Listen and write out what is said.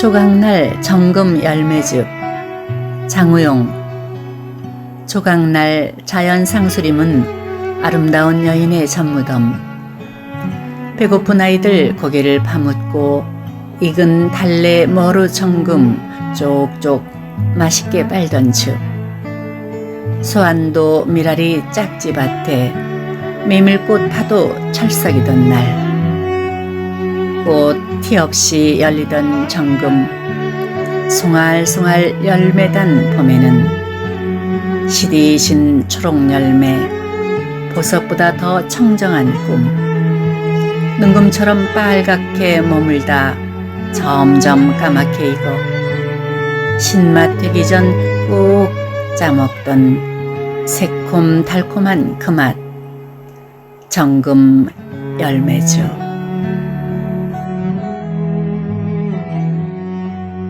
조각날 정금 열매즙 장우용. 조각날 자연 상수림은 아름다운 여인의 전무덤. 배고픈 아이들 고개를 파묻고 익은 달래 머루 정금 쪽쪽 맛있게 빨던 즉 소안도 미라리 짝지밭에 메밀꽃 파도 철썩이던 날. 꽃 티 없이 열리던 정금 송알송알 열매단 봄에는 시디신 초록 열매 보석보다 더 청정한 꿈. 능금처럼 빨갛게 머물다 점점 까맣게 익어 신맛 되기 전 꾹 짜먹던 새콤 달콤한 그 맛. 정금 열매주